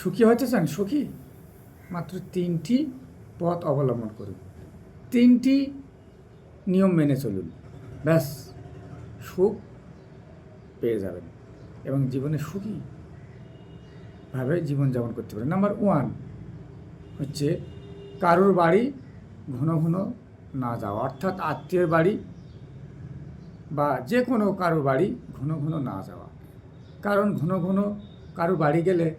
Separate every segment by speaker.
Speaker 1: সুখী হতে চান? সুখী? মাত্র তিনটি পথ অবলম্বন করুন। তিনটি নিয়ম মেনে চলুন। ব্যাস, সুখ পেয়ে যাবেন এবং জীবনে সুখী ভাবে জীবনযাপন করতে পারেন। নাম্বার ওয়ান হচ্ছে কারোর বাড়ি ঘন ঘন না যাওয়া। অর্থাৎ আত্মীয়ের বাড়ি বা যে কোনো কারোর বাড়ি ঘন ঘন না যাওয়া। কারণ ঘন ঘন কারও বাড়ি গেলে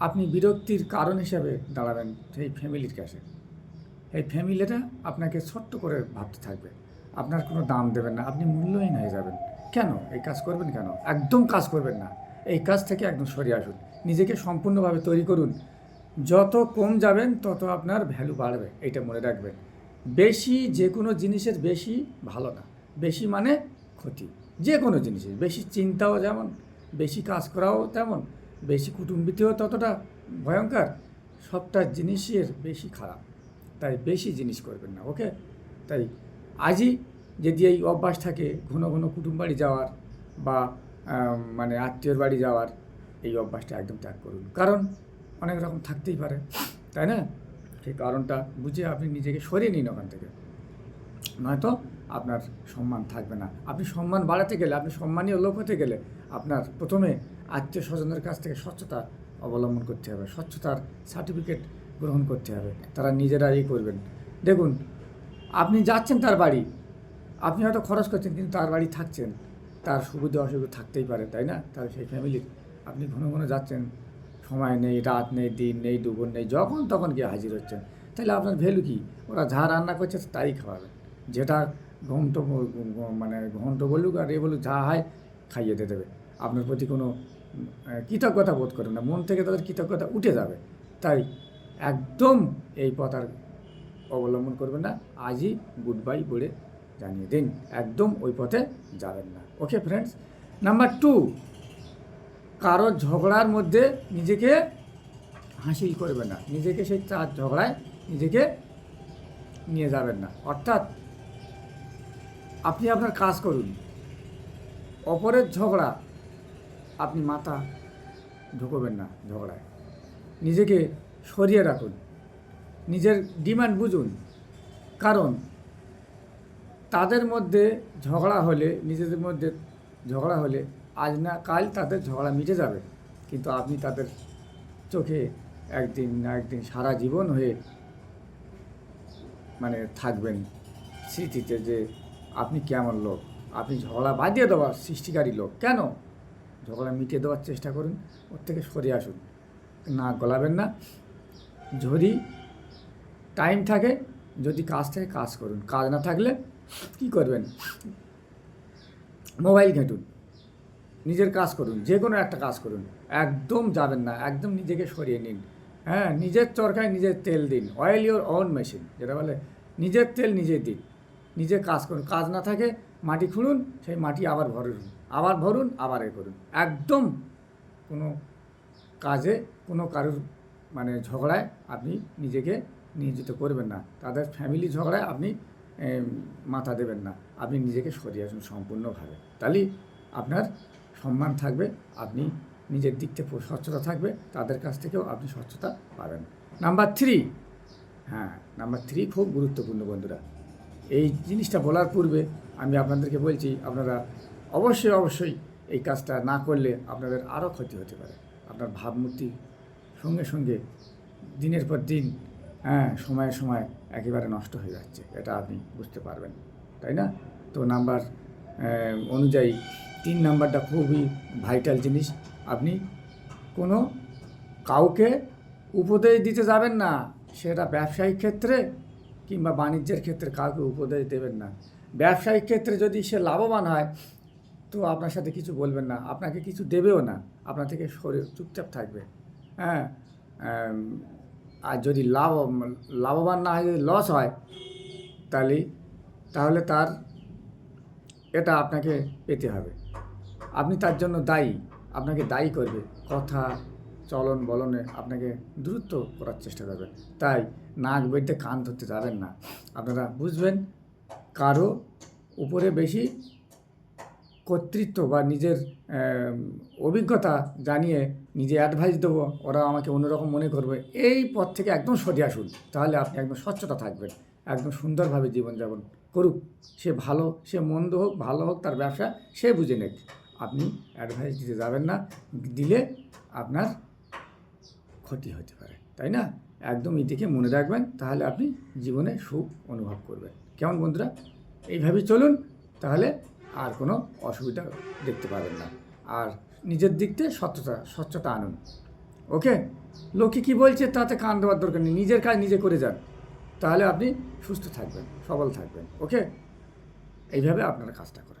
Speaker 1: আপনি বিরক্তির কারণ হিসাবে দাঁড়াবেন সেই ফ্যামিলির কাছে। এই ফ্যামিলিটা আপনাকে ছোট্ট করে ভাবতে থাকবে। আপনার কোনো দাম দেবেন না, আপনি মূল্যহীন হয়ে যাবেন। কেন? এই কাজ করবেন কেন? একদম কাজ করবেন না। এই কাজ থেকে একদম সরে আসুন। নিজেকে সম্পূর্ণভাবে তৈরি করুন। যত কম যাবেন, তত আপনার ভ্যালু বাড়বে, এটা মনে রাখবেন। বেশি যে কোনো জিনিসের বেশি ভালো না। বেশি মানে ক্ষতি। যে কোনো জিনিসের। বেশি চিন্তাও যেমন, বেশি কাজ করাও তেমন। বেশি কুটুম্বিতেও ততটা ভয়ঙ্কর, সবটা জিনিসের বেশি খারাপ। তাই বেশি জিনিস করবেন না, ওকে? তাই আজই যদি এই অভ্যাস থাকে ঘন ঘন কুটুম বাড়ি যাওয়ার বা মানে আত্মীয়র বাড়ি যাওয়ার, এই অভ্যাসটা একদম ত্যাগ করুন। কারণ অনেক রকম থাকতেই পারে, তাই না? সেই কারণটা বুঝে আপনি নিজেকে সরিয়ে নিন ওখান থেকে। নয়তো আপনার সম্মান থাকবে না। আপনি সম্মান বাড়াতে গেলে, আপনি সম্মানীয় লোক হতে গেলে আপনার প্রথমে আত্মীয় স্বজনের কাছ থেকে স্বচ্ছতা অবলম্বন করতে হবে, স্বচ্ছতার সার্টিফিকেট গ্রহণ করতে হবে। তারা নিজেরা এই করবেন। দেখুন, আপনি যাচ্ছেন তার বাড়ি, আপনি হয়তো খরচ করছেন, কিন্তু তার বাড়ি থাকছেন। তার সুবিধা অসুবিধা থাকতেই পারে, তাই না? তার সেই ফ্যামিলির আপনি ঘন ঘন যাচ্ছেন, সময় নেই, রাত নেই, দিন নেই, দুপুর নেই, যখন তখন গিয়ে হাজির হচ্ছেন। তাহলে আপনার ভ্যালু কী? ওরা যা রান্না করছে তাই খাওয়াবেন যেটা ঘন্ট মানে ঘন্ট বলুক আর এ বলুক, যা হয় খাইয়ে দিয়ে দেবে। আপনার প্রতি কোনো কৃতজ্ঞতা বোধ করেন না। মন থেকে তাদের কৃতজ্ঞতা উঠে যাবে। তাই একদম এই পথ আর অবলম্বন করবেন না। আজই গুড বাই বলে জানিয়ে দিন। একদম ওই পথে যাবেন না। ওকে ফ্রেন্ডস নাম্বার টু কারও ঝগড়ার মধ্যে নিজেকে হাসিল করবেন না। নিজেকে সেই চার ঝগড়ায় নিজেকে নিয়ে যাবেন না। অর্থাৎ আপনি আপনার কাজ করুন। অপরের ঝগড়া আপনি মাথা ঢুকবেন না ঝগড়ায়। নিজেকে সরিয়ে রাখুন। নিজের ডিমান্ড বুঝুন। কারণ তাদের মধ্যে ঝগড়া হলে, নিজেদের মধ্যে ঝগড়া হলে আজ না কাল তাদের ঝগড়া মিটে যাবে। কিন্তু আপনি তাদের চোখে একদিন না একদিন সারা জীবন হয়ে মানে থাকবেন স্মৃতিতে যে আপনি কেমন লোক, আপনি ঝগড়া বাঁধিয়ে দেওয়ার সৃষ্টিকারী লোক। কেন? ঝগড়া মিটিয়ে দেওয়ার চেষ্টা করুন ওর থেকে সরে আসুন। না গলাবেন না। যদি টাইম থাকে, যদি কাজ থাকে, কাজ করুন। কাজ না থাকলে কি করবেন? মোবাইল ঘেঁটুন। নিজের কাজ করুন। যে কোনো একটা কাজ করুন। একদম যাবেন না। একদম নিজেকে সরিয়ে নিন। হ্যাঁ নিজের চরকায় নিজের তেল দিন। অয়েল ইওর অন মেশিন যেটা বলে, নিজের তেল নিজে দিন। নিজে কাজ করুন। কাজ না থাকে মাটি খুঁড়ুন সেই মাটি আবার ভরুন আবার ভরুন, আবার এ করুন। একদম কোনো কাজে, কোনো কারুর মানে ঝগড়ায় আপনি নিজেকে নিয়োজিত করবেন না। তাদের ফ্যামিলি ঝগড়ায় আপনি মাথা দেবেন না। আপনি নিজেকে সরিয়ে আসুন সম্পূর্ণভাবে। তাহলেই আপনার সম্মান থাকবে, আপনি নিজের দিক থেকে স্বচ্ছতা থাকবে, তাদের কাছ থেকেও আপনি স্বচ্ছতা পাবেন। নাম্বার থ্রি হ্যাঁ নাম্বার থ্রি খুব গুরুত্বপূর্ণ বন্ধুরা। এই জিনিসটা বলার পূর্বে আমি আপনাদেরকে বলছি, আপনারা অবশ্যই অবশ্যই এই কাজটা না করলে আপনাদের আরও ক্ষতি হতে পারে। আপনার ভাবমূর্তি সঙ্গে সঙ্গে দিনের পর দিন হ্যাঁ সময়ে সময়ে একেবারে নষ্ট হয়ে যাচ্ছে, এটা আপনি বুঝতে পারবেন, তাই না? তো নাম্বার অনুযায়ী তিন নাম্বারটা খুবই ভাইটাল জিনিস, আপনি কোনো কাউকে উপদেশ দিতে যাবেন না, সেটা ব্যবসায়িক ক্ষেত্রে কিংবা বাণিজ্যের ক্ষেত্রে কাউকে উপদেশ দেবেন না। ব্যবসায়িক ক্ষেত্রে যদি সে লাভবান হয়, তো আপনার সাথে কিছু বলবেন না। আপনাকে কিছু দেবেও না। আপনার থেকে শরীর চুপচাপ থাকবে। হ্যাঁ? আর যদি লাভ, লাভবান না হয়, যদি লস হয়, তাহলে তাহলে তার, এটা আপনাকে পেতে হবে। আপনি তার জন্য দায়ী। আপনাকে দায়ী করবে। কথা চলন বলনে আপনাকে দ্রুত করার চেষ্টা করবে তাই নাক বেঁধে কান ধরতে যাবেন না। আপনারা বুঝবেন, কারও উপরে বেশি কর্তৃত্ব বা নিজের অভিজ্ঞতা জানিয়ে নিজে অ্যাডভাইস দেবো ওরা আমাকে অন্যরকম মনে করবে। এই পথ থেকে একদম সরে আসুন। তাহলে আপনি একদম স্বচ্ছতা থাকবেন, একদম সুন্দরভাবে জীবনযাপন করুক। সে ভালো, সে মন্দ হোক, ভালো হোক, তার ব্যবসা সে বুঝে নেক। আপনি অ্যাডভাইস দিতে যাবেন না, দিলে আপনার ক্ষতি হতে পারে, তাই না? একদম এটিকে মনে রাখবেন, তাহলে আপনি জীবনে সুখ অনুভব করবেন। কেমন বন্ধুরা? এইভাবেই চলুন, তাহলে আর কোনো অসুবিধা দেখতে পাবেন না। আর নিজের দিক থেকে স্বচ্ছতা স্বচ্ছতা আনুন। ওকে? লোকে কী বলছে তাতে কান দেওয়ার দরকার নেই, নিজের কাজ নিজে করে যান। তাহলে আপনি সুস্থ থাকবেন, সবল থাকবেন, ওকে? এইভাবে আপনারা কাজটা করেন।